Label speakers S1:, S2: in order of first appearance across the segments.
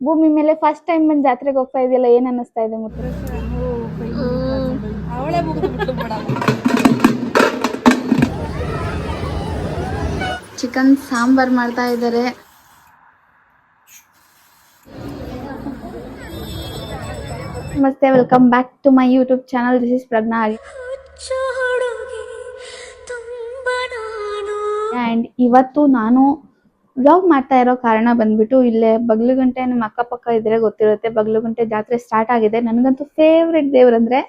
S1: ಭೂಮಿ ಮೇಲೆ first time ಬಂದ್ ಜಾತ್ರೆಗೆ ಹೋಗ್ತಾ ಇದೆಯಲ್ಲ ಏನ್ ಅನ್ನಿಸ್ತಾ ಇದೆ ಮುತ್ತು? ಚಿಕನ್ ಸಾಂಬಾರ್ ಮಾಡ್ತಾ ಇದ್ದಾರೆ ನಮಸ್ತೆ welcome back to my YouTube channel this is Pragna and ಇವತ್ತು ನಾನು ವ್ಲಾಗ್ ಮಾಡ್ತಾ ಇರೋ ಕಾರಣ ಬಂದ್ಬಿಟ್ಟು ಇಲ್ಲೇ ಬಗ್ಲುಗಂಟೆ ನಮ್ಮ ಅಕ್ಕಪಕ್ಕ ಇದ್ರೆ ಗೊತ್ತಿರುತ್ತೆ. ಬಗ್ಲುಗಂಟೆ ಜಾತ್ರೆ ಸ್ಟಾರ್ಟ್ ಆಗಿದೆ. ನನಗಂತೂ ಫೇವ್ರೆಟ್ ದೇವ್ರಂದ್ರೆ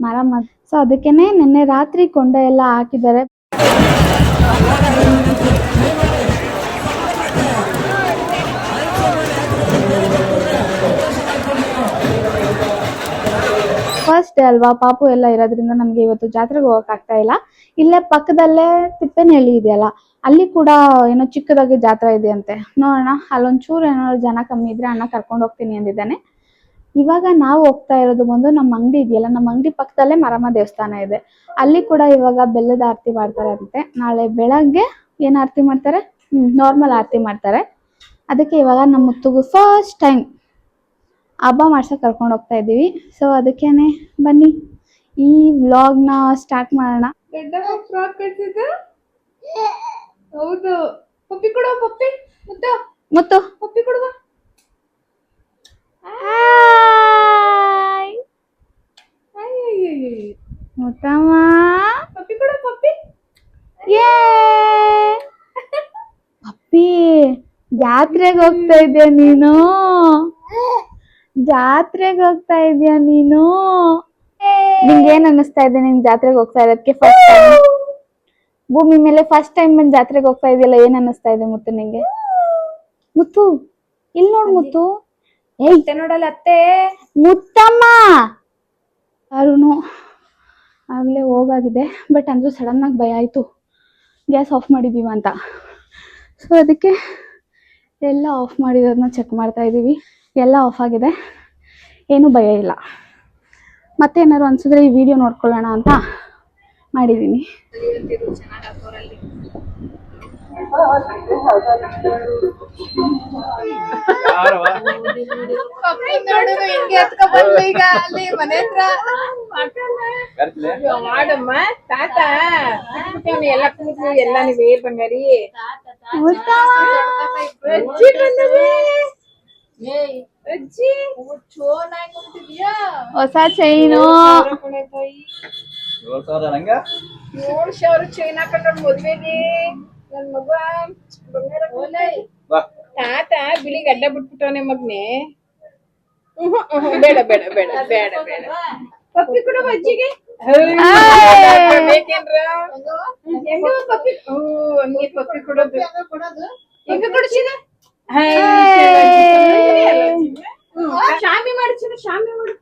S1: ಮಾರಮ್ಮ. ಸೊ ಅದಕ್ಕೇನೆ ನಿನ್ನೆ ರಾತ್ರಿ ಕೊಂಡ ಎಲ್ಲ ಹಾಕಿದ್ದಾರೆ. ಫಸ್ಟ್ ಡೇ ಅಲ್ವಾ? ಪಾಪು ಎಲ್ಲ ಇರೋದ್ರಿಂದ ನಮ್ಗೆ ಇವತ್ತು ಜಾತ್ರೆಗೆ ಹೋಗಕ್ ಆಗ್ತಾ ಇಲ್ಲ. ಇಲ್ಲೇ ಪಕ್ಕದಲ್ಲೇ ತಿಪ್ಪೇನಹಳ್ಳಿ ಇದೆಯಲ್ಲ? ಅಲ್ಲಿ ಕೂಡ ಏನೋ ಚಿಕ್ಕದಾಗಿ ಜಾತ್ರೆ ಇದೆ ಅಂತೆ ನೋಡೋಣ, ಅಲ್ಲೊಂಚೂರು ಏನಾದ್ರು ಜನ ಕಮ್ಮಿ ಇದ್ರೆ ಅಣ್ಣ ಕರ್ಕೊಂಡು ಹೋಗ್ತೀನಿ ಅಂದಿದ್ದಾನೆ. ಇವಾಗ ನಾವು ಹೋಗ್ತಾ ಇರೋದು ಬಂದು ನಮ್ಮ ಅಂಗಡಿ ಇದೆಯಲ್ಲ, ನಮ್ಮ ಅಂಗಡಿ ಪಕ್ಕದಲ್ಲೇ ಮರಮ್ಮ ದೇವಸ್ಥಾನ ಇದೆ. ಅಲ್ಲಿ ಕೂಡ ಇವಾಗ ಬೆಲ್ಲದ ಆರತಿ ಮಾಡ್ತಾರೆ ಅಂತೆ ನಾಳೆ ಬೆಳಗ್ಗೆ ಏನ್ ಆರತಿ ಮಾಡ್ತಾರೆ? ಹ್ಮ್ ನಾರ್ಮಲ್ ಆರತಿ ಮಾಡ್ತಾರೆ. ಅದಕ್ಕೆ ಇವಾಗ ನಮ್ಮ ಮುತ್ತುಗು ಫಸ್ಟ್ ಟೈಮ್ ಹಬ್ಬ ಮಾಡ್ಸಕ್ ಕರ್ಕೊಂಡು ಹೋಗ್ತಾ ಇದೀವಿ ಸೊ ಅದಕ್ಕೇನೆ ಬನ್ನಿ. ಈ ವ್ಲಾಗ್ನ ಸ್ಟಾರ್ಟ್ ಮಾಡೋಣ.
S2: ಹೌದು. ಪಪ್ಪಿ ಕೊಡು ಪಪ್ಪಿ? ಮುದ್ದ.
S1: ಮುತ್ತು.
S2: ಪಪ್ಪಿ ಕೊಡುವ.
S1: ಮುತ್ತಮ್ಮ.
S2: ಪಪ್ಪಿ ಕೊಡು ಪಪ್ಪಿ?
S1: ಯೇ. ಪಪ್ಪಿ ಜಾತ್ರೆಗೆ ಹೋಗ್ತಾ ಇದೀಯ ನೀನು? ಜಾತ್ರೆಗೆ ಹೋಗ್ತಾ ಇದ್ಯಾ ನೀನು? ನಿಂಗೆ ಏನ್ ಅನ್ನಿಸ್ತಾ ಇದೆ ನಿನ್ ಜಾತ್ರೆಗೆ ಹೋಗ್ತಾ ಇರೋದಕ್ಕೆ ಫಸ್ಟ್ ಟೈಮ್ ಭೂಮಿ ಮೇಲೆ ಫಸ್ಟ್ ಟೈಮ್ ಬಂದ್ ಜಾತ್ರೆಗೆ ಹೋಗ್ತಾ ಇದೆಯಲ್ಲ ಏನ್ ಅನ್ನಿಸ್ತಾ ಇದೆ ಮುತ್ತು ನಿಂಗೆ? ಮುತ್ತು ಇಲ್ಲಿ ನೋಡ್ ಮುತ್ತು. ಏಯ್.
S2: ನೋಡಲ್ಲ ಅತ್ತೆ.
S1: ಮುತ್ತಮ್ಮ! ಯಾರು ಆಗ್ಲೇ ಹೋಗಾಗಿದೆ ಬಟ್ ಅಂದ್ರೂ ಸಡನ್ ಆಗಿ ಭಯ ಆಯ್ತು. ಗ್ಯಾಸ್ ಆಫ್ ಮಾಡಿದೀವ ಅಂತ. ಸೊ ಅದಕ್ಕೆ ಎಲ್ಲ ಆಫ್ ಮಾಡಿರೋದನ್ನ ಚೆಕ್ ಮಾಡ್ತಾ ಇದ್ದೀವಿ ಎಲ್ಲ ಆಫ್ ಆಗಿದೆ. ಏನು ಭಯ ಇಲ್ಲ. ಮತ್ತೆ ಏನಾದ್ರು ಅನ್ಸಿದ್ರೆ ಈ ವಿಡಿಯೋ ನೋಡ್ಕೊಳ್ಳೋಣ ಅಂತ. ಮಾಡಿದ್ದೀನಿ.
S2: ಹತ್ರ ಮಾಡಮ್ಮ ತಾತ ಎಲ್ಲ ಕೂತು ಎಲ್ಲ ನೀವೇ ಬಂಗಾರಿ ಅಜ್ಜಿ ಬಂದವೆ ಅಜ್ಜಿ
S1: ಸಾವಿರ ನಂಗೆ?
S2: ಏಳು ಸಾವಿರ ಚೈನ್ ಹಾಕೊಂಡ್ರ ಮದ್ವೆಗೆ. ನನ್ ಮಗ ಬಂಗಾರ ಕೊಡ್ತಾನೆ. ತಾತ ಬಿಳಿ ಗಡ್ಡ ಬಿಟ್ಬಿಟ್ಟವನೆ ಮಗ್ನೆ. ಬೇಡ ಬೇಡ ಬೇಡ ಬೇಡ ಬೇಡ. ಪಪ್ಪಿ ಕೂಡ ಮಜ್ಜಿಗೆ ಬೇಕೇನ್ರ? ಹೆಂಗ ಪಪ್ಪಿ? ಹೂ ಹಂಗೆ ಪಪ್ಪಿ ಕೊಡೋದು. ಹೆಂಗ ಕೊಡ್ಸಿದ? ಶಾಮಿ ಮಾಡ್ಸಿನ ಶಾಮಿ ಮಾಡು.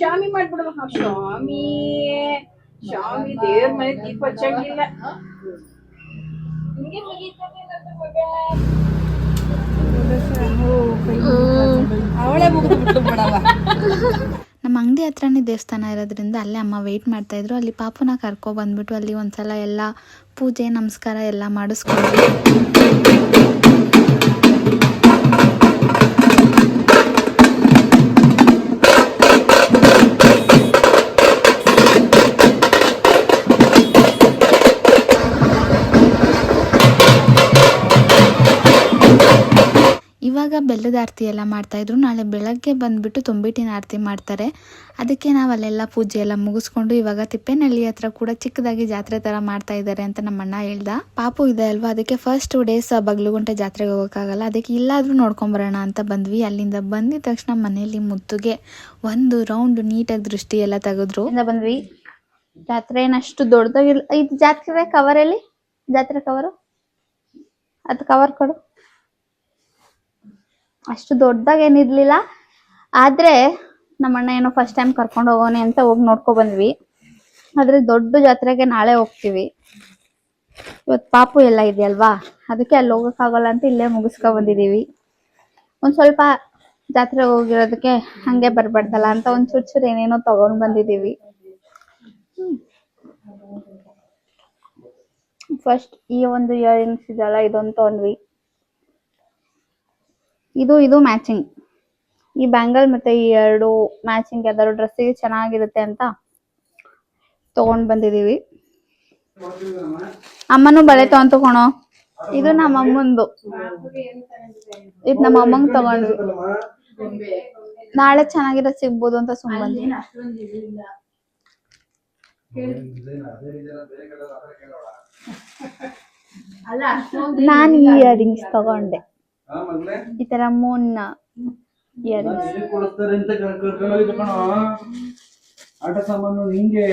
S2: ಶಾಮಿ ಮಾಡ್ಬಿಡುವ ಶಾಮಿ ಶಾಮಿ ದೇವ್ರ ಮನೆ ದೀಪ ಹಚ್ಚಂಗಿಲ್ಲ. ಅವಳೇ ಮುಗಿದು ಬಿಟ್ಟು
S1: ನಮ್ಮ ಅಂಗಡಿ ಹತ್ರನೇ ದೇವಸ್ಥಾನ ಇರೋದ್ರಿಂದ ಅಲ್ಲೇ ಅಮ್ಮ ವೆಯ್ಟ್ ಮಾಡ್ತಾ ಇದ್ರು. ಅಲ್ಲಿ ಪಾಪುನ ಕರ್ಕೊ ಬಂದ್ಬಿಟ್ಟು ಅಲ್ಲಿ ಒಂದ್ಸಲ ಎಲ್ಲ ಪೂಜೆ ನಮಸ್ಕಾರ ಎಲ್ಲ ಮಾಡಿಸ್ಕೊಂಡ್ವಿ ಇವಾಗ ಬೆಲ್ಲದ ಆರತಿ ಎಲ್ಲ ಮಾಡ್ತಾ ಇದ್ರು. ನಾಳೆ ಬೆಳಗ್ಗೆ ಬಂದ್ಬಿಟ್ಟು ತುಂಬಿಟ್ಟಿನ ಆರತಿ ಮಾಡ್ತಾರೆ. ಅದಕ್ಕೆ ನಾವು ಅಲ್ಲೆಲ್ಲ ಪೂಜೆ ಎಲ್ಲ ಮುಗಿಸ್ಕೊಂಡು ಇವಾಗ ತಿಪ್ಪೇನಹಳ್ಳಿ ಹತ್ರ ಕೂಡ ಚಿಕ್ಕದಾಗಿ ಜಾತ್ರೆ ತರ ಮಾಡ್ತಾ ಇದ್ದಾರೆ ಅಂತ ನಮ್ಮ ಅಣ್ಣ ಹೇಳ್ದ. ಪಾಪು ಇದೆ ಅಲ್ವಾ? ಅದಕ್ಕೆ ಫಸ್ಟ್ ಟೂ ಡೇಸ್ ಬಗ್ಲುಗುಂಟೆ ಜಾತ್ರೆಗೆ ಹೋಗೋಕ್ಕಾಗಲ್ಲ. ಅದಕ್ಕೆ ಇಲ್ಲಾದ್ರೂ ನೋಡ್ಕೊಂಬರೋಣ ಅಂತ ಬಂದ್ವಿ. ಅಲ್ಲಿಂದ ಬಂದಿದ ತಕ್ಷಣ ಮನೆಯಲ್ಲಿ ಮುತ್ತುಗೆ ಒಂದು ರೌಂಡ್ ನೀಟಾಗಿ ದೃಷ್ಟಿ ಎಲ್ಲ ತೆಗೆದ್ರು. ಬಂದ್ವಿ. ಜಾತ್ರೆ ಏನಷ್ಟು ದೊಡ್ಡದಾಗಿಲ್ಲ ಇದು ಜಾತ್ರೆ ಕವರಲ್ಲಿ ಜಾತ್ರೆ ಕವರು ಅದು ಕವರ್ ಕೊಡು. ಅಷ್ಟು ದೊಡ್ಡದಾಗಿ ಏನಿರ್ಲಿಲ್ಲ ಆದ್ರೆ ನಮ್ಮ ಅಣ್ಣ ಏನೋ ಫಸ್ಟ್ ಟೈಮ್ ಕರ್ಕೊಂಡು ಹೋಗೋಣ ಅಂತ ಹೋಗಿ ನೋಡ್ಕೊ ಬಂದ್ವಿ. ಆದ್ರೆ ದೊಡ್ಡ ಜಾತ್ರೆಗೆ ನಾಳೆ ಹೋಗ್ತೀವಿ. ಇವತ್ತು ಪಾಪು ಎಲ್ಲ ಇದೆಯಲ್ವಾ? ಅದಕ್ಕೆ ಅಲ್ಲಿ ಹೋಗೋಕ್ಕಾಗಲ್ಲ ಅಂತ ಇಲ್ಲೇ ಮುಗಿಸ್ಕೊ ಬಂದಿದೀವಿ. ಒಂದು ಸ್ವಲ್ಪ ಜಾತ್ರೆ ಹೋಗಿರೋದಕ್ಕೆ ಹಂಗೆ ಬರಬಾರ್ದಲ್ಲ ಅಂತ ಒಂದು ಚೂರು ಚೂರು ಏನೇನೋ ತಗೊಂಡ್ ಬಂದಿದ್ದೀವಿ
S3: ಫಸ್ಟ್ ಈ ಒಂದು ಇಯರಿಂಗ್ಸ್ ಇದೆಲ್ಲ ಇದೊಂದು ತೊಗೊಂಡ್ವಿ ಇದು ಇದು ಮ್ಯಾಚಿಂಗ್ ಈ ಬ್ಯಾಂಗಲ್ ಮತ್ತೆ ಈ ಎರಡು ಮ್ಯಾಚಿಂಗ್ ಯಾವ್ದಾದ್ರು ಡ್ರೆಸ್ಸಿಗೆ ಚೆನ್ನಾಗಿರುತ್ತೆ ಅಂತ ತಗೊಂಡ್ ಬಂದಿದೀವಿ. ಅಮ್ಮನು ಬಳೆ ತಗೊಂಡ್ ತಗೊಳೋ ಇದು ನಮ್ಮ ಅಮ್ಮಂದು. ಇದು ನಮ್ಮ ಅಮ್ಮಂಗ್ ತಗೊಂಡ್ವಿ. ನಾಳೆ ಚೆನ್ನಾಗಿರೋ ಸಿಗ್ಬೋದು ಅಂತ ಸುಮ್ ಬಂದ್ವಿ. ನಾನ್ ಇಯರ್ ಇಯರಿಂಗ್ಸ್ ತಗೊಂಡೆ. ಈ ತರ ಮೂನ್ ಇಯರಿಂಗ್ಸ್
S4: ಕೊಡಿಸ್ತಾರೆ ಅಂತ ಕರ್ಕೊಂಡು ಹೋಗಿದ್ದು ಕಣೋ. ಆಟ ಸಾಮಾನು ಹಿಂಗೆ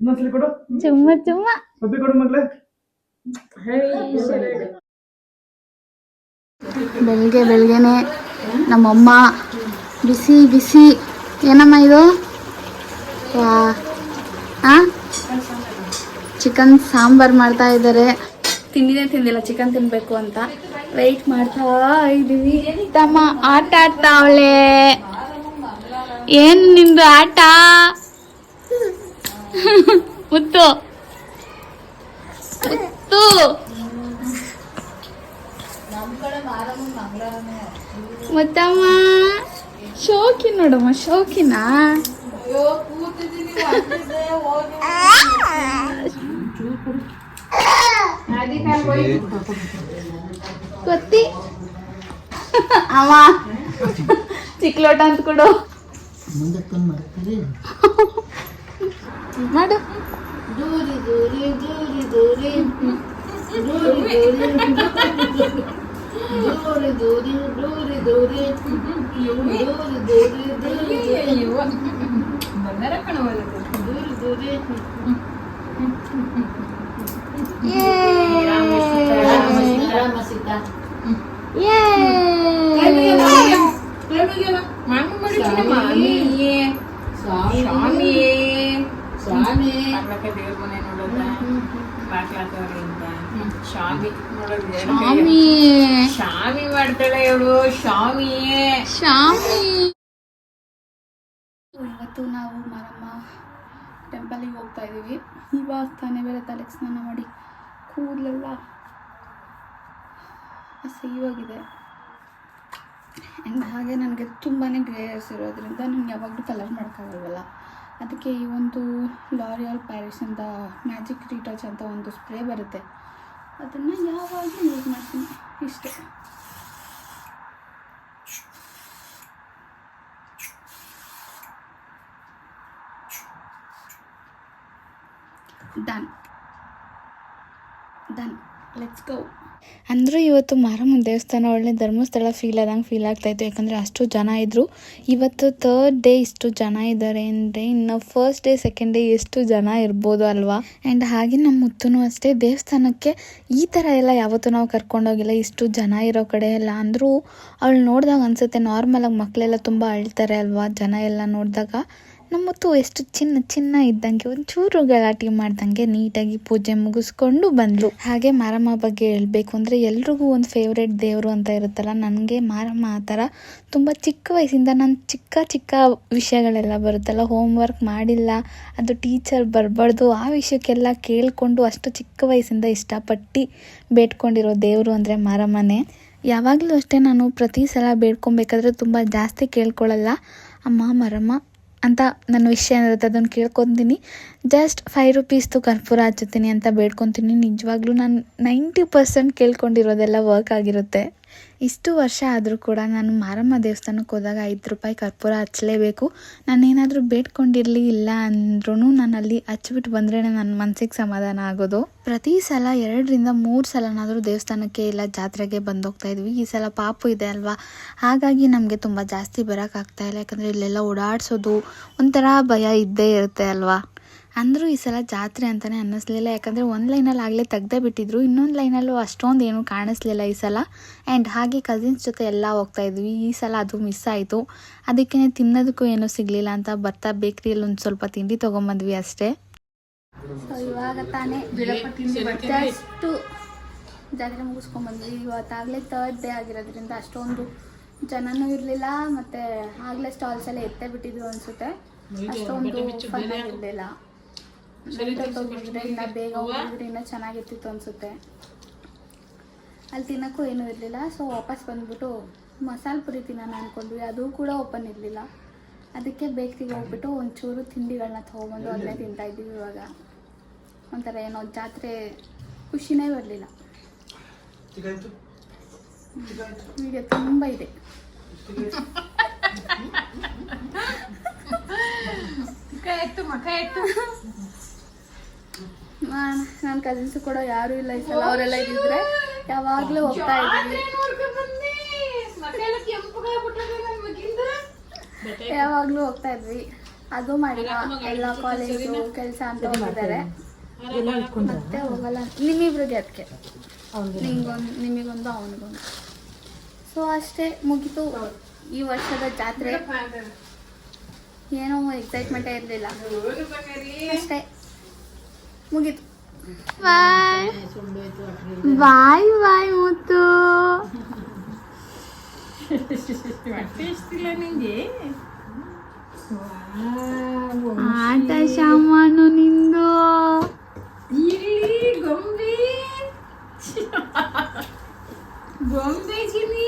S4: ಇನ್ನೊಂದ್ಸಲಿ ಕೊಡು.
S3: ಚುಮ್ಮ ಚುಮ್ಮ.
S4: ಪಪ್ಪಿ ಕೊಡು ಮಗ್ಲೆ
S3: ಬೆಳಿಗ್ಗೆ ಬೆಳಿಗ್ಗೆನೆ ನಮ್ಮಮ್ಮ ಬಿಸಿ ಬಿಸಿ. ಏನಮ್ಮ ಇದು? ಚಿಕನ್ ಸಾಂಬಾರ್ ಮಾಡ್ತಾ ಇದ್ದಾರೆ. ತಿಂಡಿನೇ ತಿಂದಿಲ್ಲ ಚಿಕನ್ ತಿನ್ಬೇಕು ಅಂತ. ವೆಯ್ಟ್ ಮಾಡ್ತಾ ಇದೀವಿ. ತಮ್ಮ ಆಟ ಆಡ್ತಾವಳೆ. ಏನ್ ನಿಂದು ಆಟ? ಮುತ್ತು. ಮುತ್ತು. ಮತ್ತಮ್ಮ ಶೋಕಿ ನೋಡಮ್ಮ ಶೋಕಿನಾ? ಗೊತ್ತಿ ಅಮ್ಮ ಚಿಕ್ಲೋಟ ಅಂತ ಕೊಡು ಮಾಡು
S2: ಬಂದಾರ ಕಣವಲ್ಲ ಮಾಮಿ ಮಾಡಿದ್ದೀನಮ್ಮ ನೀ ಸ್ವಾಮಿ ಸ್ವಾಮಿ ಬಾಗ್ಲಕ್ಕೆ ದೇವ್ರ ಮನೆ ನೋಡೋದ ಬಾಗ್ಲಾತವ್ರಿಂದ ಶಾಮಿ
S3: ಸ್ವಾಮಿ
S2: ಮಾಡ್ತಾಳೆ ಇವಳು, ಸ್ವಾಮಿಯೇ.
S3: ಶಾಮಿ ಇವತ್ತು ನಾವು ಮರಮ್ಮ ಟೆಂಪಲಿಗೆ ಹೋಗ್ತಾ ಇದ್ದೀವಿ. ಇವಾಗ ತಾನೇ ಬೇರೆ ತಲೆಗೆ ಸ್ನಾನ ಮಾಡಿ. ಕೂದಲೆಲ್ಲ ಅಸಹ್ಯವಾಗಿದೆ ಆ್ಯಂಡ್ ಹಾಗೆ ನನಗೆ ತುಂಬಾ ಗ್ರೇಯರ್ಸ್ ಇರೋದ್ರಿಂದ ನಾನು ಯಾವಾಗಲೂ ಕಲರ್ ಮಾಡೋಕ್ಕಾಗಲ್ವಲ್ಲ. ಅದಕ್ಕೆ ಈ ಒಂದು ಲಾರಿಯಲ್ ಪ್ಯಾರಿಸಿಂದ ಮ್ಯಾಜಿಕ್ ರೀಟಚ್ ಅಂತ ಒಂದು ಸ್ಪ್ರೇ ಬರುತ್ತೆ. ಅದನ್ನು ಯಾವಾಗಲೂ ಯೂಸ್ ಮಾಡ್ತೀನಿ. ಗೋ ಅಂದರೂ ಇವತ್ತು ಮಾರಮ್ಮನ ದೇವಸ್ಥಾನ ಒಳ್ಳೆ ಧರ್ಮಸ್ಥಳ ಫೀಲ್ ಆದಂಗೆ ಫೀಲ್ ಆಗ್ತಾಯಿತ್ತು ಯಾಕಂದರೆ ಅಷ್ಟು ಜನ ಇದ್ದರು ಇವತ್ತು ಥರ್ಡ್ ಡೇ ಇಷ್ಟು ಜನ ಇದ್ದಾರೆ ಅಂದರೆ ಇನ್ನು ಫಸ್ಟ್ ಡೇ ಸೆಕೆಂಡ್ ಡೇ ಎಷ್ಟು ಜನ ಇರ್ಬೋದು ಅಲ್ವಾ? ಆ್ಯಂಡ್ ಹಾಗೆ ನಮ್ಮ ಮುತ್ತೂ ಅಷ್ಟೇ. ದೇವಸ್ಥಾನಕ್ಕೆ ಈ ಥರ ಎಲ್ಲ ಯಾವತ್ತೂ ನಾವು ಕರ್ಕೊಂಡೋಗಿಲ್ಲ. ಇಷ್ಟು ಜನ ಇರೋ ಕಡೆ ಎಲ್ಲ ಅಂದರೂ ಅವಳು ನೋಡಿದಾಗ ಅನಿಸುತ್ತೆ. ನಾರ್ಮಲಾಗಿ ಮಕ್ಕಳೆಲ್ಲ ತುಂಬ ಅಳ್ತಾರೆ ಅಲ್ವಾ ಜನ ಎಲ್ಲ ನೋಡಿದಾಗ. ನಮ್ಮ ಮುತ್ತು ಎಷ್ಟು ಚಿನ್ನ ಚಿನ್ನ ಇದ್ದಂಗೆ, ಒಂಚೂರು ಗಲಾಟೆ ಮಾಡ್ದಂಗೆ ನೀಟಾಗಿ ಪೂಜೆ ಮುಗಿಸ್ಕೊಂಡು ಬಂದ್ಲು ಹಾಗೆ ಮಾರಮ್ಮ ಬಗ್ಗೆ ಹೇಳ್ಬೇಕು ಅಂದರೆ ಎಲ್ರಿಗೂ ಒಂದು ಫೇವ್ರೆಟ್ ದೇವರು ಅಂತ ಇರುತ್ತಲ್ಲ, ನನಗೆ ಮಾರಮ್ಮ ಆ ಥರ ತುಂಬ ಚಿಕ್ಕ ವಯಸ್ಸಿಂದ ನಾನು ಚಿಕ್ಕ ಚಿಕ್ಕ ವಿಷಯಗಳೆಲ್ಲ ಬರುತ್ತಲ್ಲ ಹೋಮ್ ವರ್ಕ್ ಮಾಡಿಲ್ಲ, ಅದು ಟೀಚರ್ ಬರಬಾರ್ದು, ಆ ವಿಷಯಕ್ಕೆಲ್ಲ ಕೇಳಿಕೊಂಡು ಅಷ್ಟು ಚಿಕ್ಕ ವಯಸ್ಸಿಂದ ಇಷ್ಟಪಟ್ಟು ಬೇಡ್ಕೊಂಡಿರೋ ದೇವರು ಅಂದರೆ ಮಾರಮ್ಮನೇ. ಯಾವಾಗಲೂ ಅಷ್ಟೇ ನಾನು ಪ್ರತಿ ಸಲ ಬೇಡ್ಕೊಬೇಕಾದ್ರೆ ತುಂಬ ಜಾಸ್ತಿ ಕೇಳ್ಕೊಳ್ಳಲ್ಲ. ಅಮ್ಮ ಮರಮ್ಮ ಅಂತ ನನ್ನ ವಿಷಯ ಏನಿರುತ್ತೆ ಅದನ್ನು ಕೇಳ್ಕೊತೀನಿ. ಜಸ್ಟ್ ಫೈವ್ ರುಪೀಸ್ದು ಕರ್ಪೂರ ಹಚ್ಚುತ್ತೀನಿ ಅಂತ ಬೇಡ್ಕೊತೀನಿ. ನಿಜವಾಗ್ಲೂ ನಾನು ನೈಂಟಿ ಪರ್ಸೆಂಟ್ ಕೇಳ್ಕೊಂಡಿರೋದೆಲ್ಲ ವರ್ಕ್ ಆಗಿರುತ್ತೆ. ಇಷ್ಟು ವರ್ಷ ಆದರೂ ಕೂಡ ನಾನು ಮಾರಮ್ಮ ದೇವಸ್ಥಾನಕ್ಕೆ ಹೋದಾಗ ಐದು ರೂಪಾಯಿ ಕರ್ಪೂರ ಹಚ್ಚಲೇಬೇಕು. ನಾನೇನಾದರೂ ಬೇಡ್ಕೊಂಡಿರಲಿ ಇಲ್ಲ ಅಂದ್ರೂ ನಾನು ಅಲ್ಲಿ ಹಚ್ಬಿಟ್ಟು ಬಂದ್ರೇ ನನ್ನ ಮನಸ್ಸಿಗೆ ಸಮಾಧಾನ ಆಗೋದು. ಪ್ರತಿ ಸಲ ಎರಡರಿಂದ ಮೂರು ಸಲನಾದರೂ ದೇವಸ್ಥಾನಕ್ಕೆ ಇಲ್ಲ ಜಾತ್ರೆಗೆ ಬಂದೋಗ್ತಾ ಇದ್ವಿ. ಈ ಸಲ ಪಾಪು ಇದೆ ಅಲ್ವಾ? ಹಾಗಾಗಿ ನಮಗೆ ತುಂಬ ಜಾಸ್ತಿ ಬರೋಕ್ಕಾಗ್ತಾ ಇಲ್ಲ. ಯಾಕಂದರೆ ಇಲ್ಲೆಲ್ಲ ಓಡಾಡಿಸೋದು ಒಂಥರ ಭಯ ಇದ್ದೇ ಇರುತ್ತೆ ಅಲ್ವಾ? ಅಂದರೂ ಈ ಸಲ ಜಾತ್ರೆ ಅಂತಲೇ ಅನ್ನಿಸ್ಲಿಲ್ಲ. ಯಾಕಂದರೆ ಒಂದು ಲೈನಲ್ಲಿ ಆಗಲೇ ತೆಗ್ದೇ ಬಿಟ್ಟಿದ್ರು. ಇನ್ನೊಂದು ಲೈನಲ್ಲೂ ಅಷ್ಟೊಂದು ಏನೂ ಕಾಣಿಸ್ಲಿಲ್ಲ ಈ ಸಲ. ಆ್ಯಂಡ್ ಹಾಗೆ ಕಸಿನ್ಸ್ ಜೊತೆ ಎಲ್ಲ ಹೋಗ್ತಾ ಇದ್ವಿ. ಈ ಸಲ ಅದು ಮಿಸ್ ಆಯಿತು. ಅದಕ್ಕೆ ತಿನ್ನೋದಕ್ಕೂ ಏನೂ ಸಿಗಲಿಲ್ಲ ಅಂತ ಬರ್ತಾ ಬೇಕ್ರಿಯಲ್ಲಿ ಒಂದು ಸ್ವಲ್ಪ ತಿಂಡಿ ತೊಗೊಂಬಂದ್ವಿ ಅಷ್ಟೇ. ಸೊ ಇವಾಗ ತಾನೇ ಜಸ್ಟು ಜಾತ್ರೆ ಮುಗಿಸ್ಕೊಂಬಂದ್ವಿ. ಇವತ್ತಾಗಲೇ ತರ್ಡ್ ಡೇ ಆಗಿರೋದ್ರಿಂದ ಅಷ್ಟೊಂದು ಜನನೂ ಇರಲಿಲ್ಲ. ಮತ್ತು ಆಗಲೇ ಸ್ಟಾಲ್ಸ್ ಎಲ್ಲ ಎತ್ತೇ ಬಿಟ್ಟಿದ್ರು ಅನಿಸುತ್ತೆ. ಅಷ್ಟೊಂದು ಫನ್ ಇರಲಿಲ್ಲ
S1: ಹೋಗಿದ್ರೆ ಇನ್ನ ಬೇಗ ಹೋಗಿದ್ರೆ ಇನ್ನೂ ಚೆನ್ನಾಗಿರ್ತಿತ್ತು ಅನ್ಸುತ್ತೆ. ಅಲ್ಲಿ ತಿನ್ನೋಕ್ಕೂ ಏನೂ ಇರಲಿಲ್ಲ ಸೊ ವಾಪಸ್ ಬಂದ್ಬಿಟ್ಟು ಮಸಾಲ ಪುರಿ ತಿನ್ನೋಣ ಅಂದ್ಕೊಂಡ್ವಿ ಅದು ಕೂಡ ಓಪನ್ ಇರಲಿಲ್ಲ. ಅದಕ್ಕೆ ಬೇಕ್ರಿಗೆ ಹೋಗ್ಬಿಟ್ಟು ಒಂಚೂರು ತಿಂಡಿಗಳನ್ನ ತೊಗೊಬಂದು ಅದನ್ನೇ ತಿಂತಾ ಇದ್ದೀವಿ ಇವಾಗ. ಒಂಥರ ಏನೋ ಜಾತ್ರೆ ಖುಷಿನೇ ಬರಲಿಲ್ಲ. ಈಗ ತುಂಬ ಇದೆ.
S2: ಎತ್ತು ಮಕ್ಕ ಎತ್ತು.
S1: ನನ್ನ ಕಸಿನ್ಸ್ ಕೂಡ ಯಾರು ಇಲ್ಲ ಈ ಸಲ. ಅವರೆಲ್ಲ ಇದ್ದಿದ್ರೆ ಯಾವಾಗಲೂ ಹೋಗ್ತಾ ಇದ್ದೀವಿ. ಯಾವಾಗ್ಲೂ ಹೋಗ್ತಾ ಇದ್ವಿ. ಅದು ಮಾಡಿಲ್ಲ. ಎಲ್ಲ ಕಾಲೇಜು ಕೆಲಸ ಅಂತ ಹೋಗಿದ್ದಾರೆ. ಮತ್ತೆ ಹೋಗಲ್ಲ. ನಿಮ್ಮಿಬ್ರಿಗೆ ಅದಕ್ಕೆ ನಿಮ್ಗೊಂದು ನಿಮಗೊಂದು ಅವನಿಗೊಂದು. ಸೊ ಅಷ್ಟೇ ಮುಗೀತು ಈ ವರ್ಷದ ಜಾತ್ರೆ. ಏನೋ ಎಕ್ಸೈಟ್ಮೆಂಟೇ ಇರಲಿಲ್ಲ ಅಷ್ಟೇ. ಮುಗೀತು ಬಾಯ್ ಬಾಯ್ ಬಾಯ್ ಮುತ್ತು
S2: ಇಷ್ಟಿಲ್ಲ ನಿಂಗೆ
S1: ಆಟ ಸಾಮಾನು ನಿಂದು
S2: ಇಲ್ಲಿ ಗೊಂಬೆ ಗೊಂಬೆ ಚಿನಿ